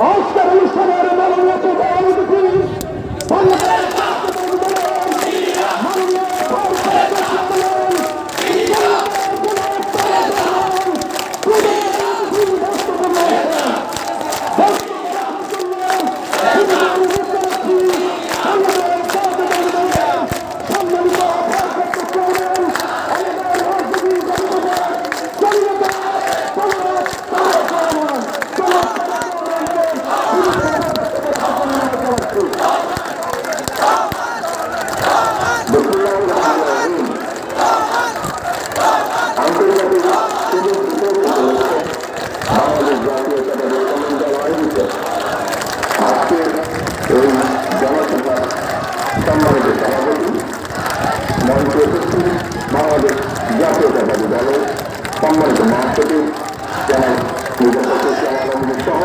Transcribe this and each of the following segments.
Oscar অনুষ্ঠানের মাননীয় সম্মানিত সভাপতি মঞ্চে উপস্থিত বাংলাদেশ জাতীয়তাবাদী দলের সম্মানিত মহাসচিব জনাব নির্বাচক আলমগীর সহ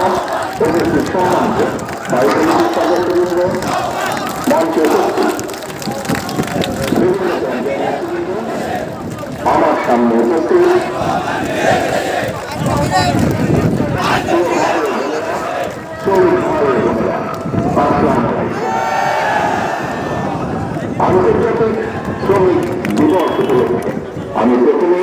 উপস্থিত সম্মানিত সাহিত্য সদস্যবৃন্দ মঞ্চে উপস্থিত আমার সামনে উপস্থিত শ্রমিক শ্রমিক দিবস উপলক্ষে আমি প্রথমে